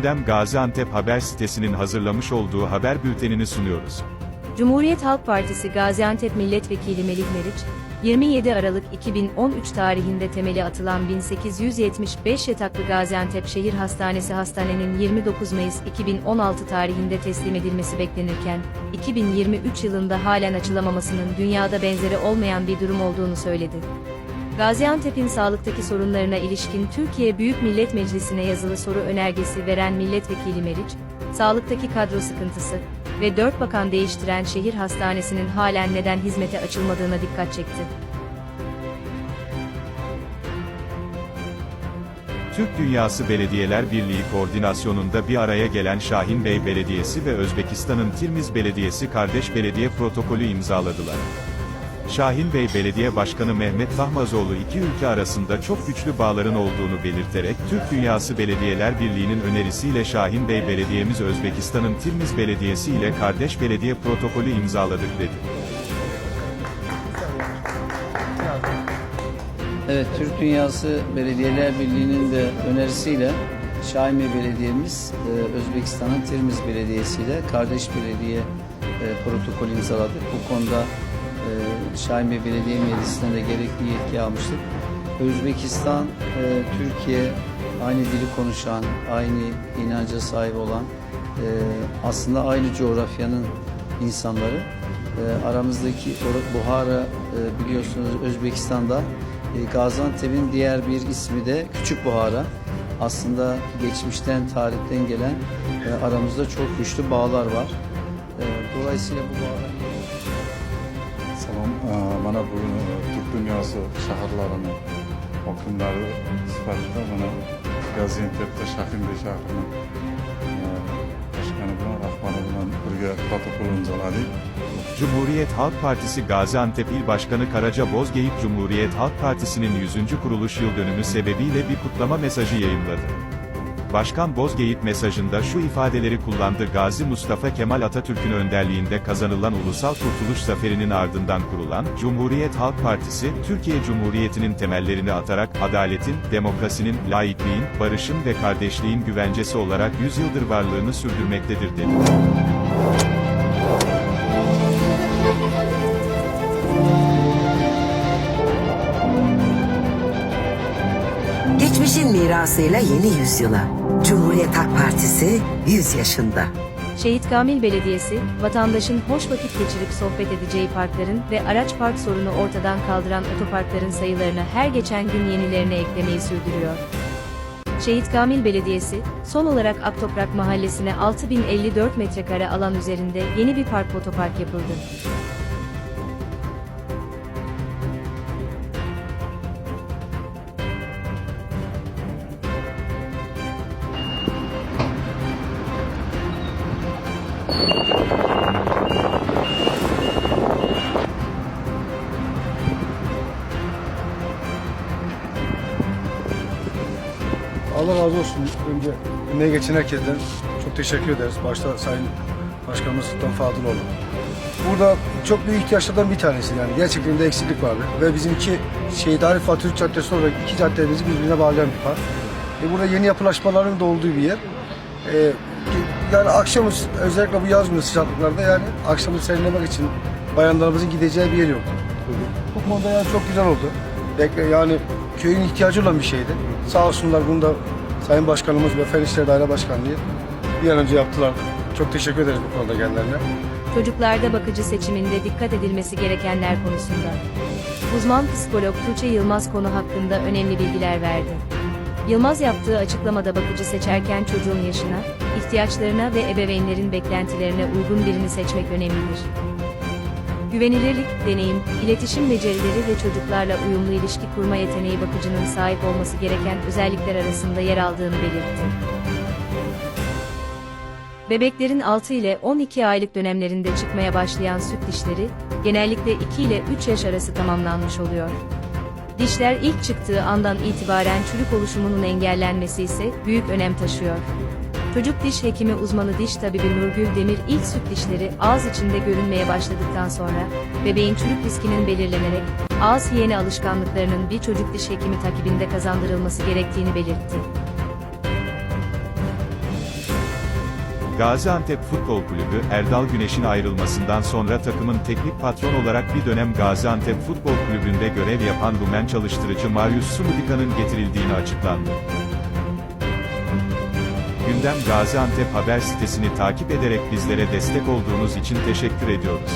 Gündem Gaziantep Haber sitesinin hazırlamış olduğu haber bültenini sunuyoruz. Cumhuriyet Halk Partisi Gaziantep Milletvekili Melih Meriç, 27 Aralık 2013 tarihinde temeli atılan 1875 yataklı Gaziantep Şehir Hastanesi hastanenin 29 Mayıs 2016 tarihinde teslim edilmesi beklenirken, 2023 yılında halen açılamamasının dünyada benzeri olmayan bir durum olduğunu söyledi. Gaziantep'in sağlıktaki sorunlarına ilişkin Türkiye Büyük Millet Meclisi'ne yazılı soru önergesi veren milletvekili Meriç, sağlıktaki kadro sıkıntısı ve dört bakan değiştiren şehir hastanesinin halen neden hizmete açılmadığına dikkat çekti. Türk Dünyası Belediyeler Birliği koordinasyonunda bir araya gelen Şahin Bey Belediyesi ve Özbekistan'ın Tirmiz Belediyesi kardeş belediye protokolü imzaladılar. Şahin Bey Belediye Başkanı Mehmet Tahmazoğlu iki ülke arasında çok güçlü bağların olduğunu belirterek, Türk Dünyası Belediyeler Birliği'nin önerisiyle Şahin Bey Belediyemiz Özbekistan'ın Tirmiz Belediyesi ile kardeş belediye protokolü imzaladık dedi. Evet, Türk Dünyası Belediyeler Birliği'nin de önerisiyle Şahin Bey Belediye'miz e, Özbekistan'ın Tirmiz Belediyesi ile kardeş belediye e, protokolü imzaladık. Bu konuda Şahin Bey Belediye Meclisi'nden de gerekli yetki almıştık. Özbekistan, e, Türkiye aynı dili konuşan, aynı inanca sahip olan, e, aslında aynı coğrafyanın insanları. E, aramızdaki Buhara biliyorsunuz Özbekistan'da Gaziantep'in diğer bir ismi de Küçük Buhara. Aslında geçmişten, tarihten gelen aramızda çok güçlü bağlar var. Dolayısıyla bu bağlar Salam, eee, mana bu Türk dünyası şəhərlərinin hökümləri sifatida mana Gaziantep'te Şahin Bey şəhərinin eee, başkanı bilan, rahbarı bilan birga protokol imzoladik. Cumhuriyet Halk Partisi Gaziantep İl Başkanı Karaca Bozgeyik Cumhuriyet Halk Partisi'nin 100. kuruluş yıl dönümü sebebiyle bir kutlama mesajı yayınladı. Başkan Bozgeyik mesajında şu ifadeleri kullandı Gazi Mustafa Kemal Atatürk'ün önderliğinde kazanılan Ulusal Kurtuluş Zaferi'nin ardından kurulan, Cumhuriyet Halk Partisi, Türkiye Cumhuriyeti'nin temellerini atarak, adaletin, demokrasinin, laikliğin, barışın ve kardeşliğin güvencesi olarak 100 yıldır varlığını sürdürmektedir dedi. Geçmişin mirasıyla yeni yüzyıla. Cumhuriyet Halk Partisi 100 yaşında. Şehit Kamil Belediyesi, vatandaşın hoş vakit geçirip sohbet edeceği parkların ve araç park sorunu ortadan kaldıran otoparkların sayılarını her geçen gün yenilerine eklemeyi sürdürüyor. Şehit Kamil Belediyesi, son olarak Aktoprak Mahallesi'ne 6054 metrekare alan üzerinde yeni bir park otopark yapıldı. Allah razı olsun. Önce emeği geçen herkesten çok teşekkür ederiz. Başta Sayın Başkanımız Sultan Fadıloğlu. Burada çok büyük ihtiyaçlardan bir tanesi yani. Gerçekten de eksiklik vardı. Ve bizim iki Şehit Arif Atatürk Caddesi olarak iki caddemizi birbirine bağlayan bir park. E burada yeni yapılaşmaların da olduğu bir yer. E, yani akşamız özellikle bu yaz günü sıcaklıklarda yani akşamı serinlemek için bayanlarımızın gideceği bir yer yoktu. Bu konuda yani çok güzel oldu. Bekle yani köyün ihtiyacı olan bir şeydi. Sağ olsunlar bunu da Sayın Başkanımız ve Fen İşleri Daire Başkanlığı bir an önce yaptılar. Çok teşekkür ederiz bu konuda kendilerine. Çocuklarda bakıcı seçiminde dikkat edilmesi gerekenler konusunda. Uzman psikolog Tuğçe Yılmaz konu hakkında önemli bilgiler verdi. Yılmaz yaptığı açıklamada bakıcı seçerken çocuğun yaşına, ihtiyaçlarına ve ebeveynlerin beklentilerine uygun birini seçmek önemlidir. Güvenilirlik, deneyim, iletişim becerileri ve çocuklarla uyumlu ilişki kurma yeteneği bakıcının sahip olması gereken özellikler arasında yer aldığını belirtti. Bebeklerin 6 ile 12 aylık dönemlerinde çıkmaya başlayan süt dişleri, genellikle 2 ile 3 yaş arası tamamlanmış oluyor. Dişler ilk çıktığı andan itibaren çürük oluşumunun engellenmesi ise büyük önem taşıyor. Çocuk diş hekimi uzmanı diş tabibi Nurgül Demir ilk süt dişleri ağız içinde görünmeye başladıktan sonra bebeğin çürük riskinin belirlenerek ağız hijyeni alışkanlıklarının bir çocuk diş hekimi takibinde kazandırılması gerektiğini belirtti. Gaziantep Futbol Kulübü, Erdal Güneş'in ayrılmasından sonra takımın teknik patron olarak bir dönem Gaziantep Futbol Kulübü'nde görev yapan Rumen çalıştırıcı Marius Sumudika'nın getirildiğini açıklandı. Gündem Gaziantep haber sitesini takip ederek bizlere destek olduğunuz için teşekkür ediyoruz.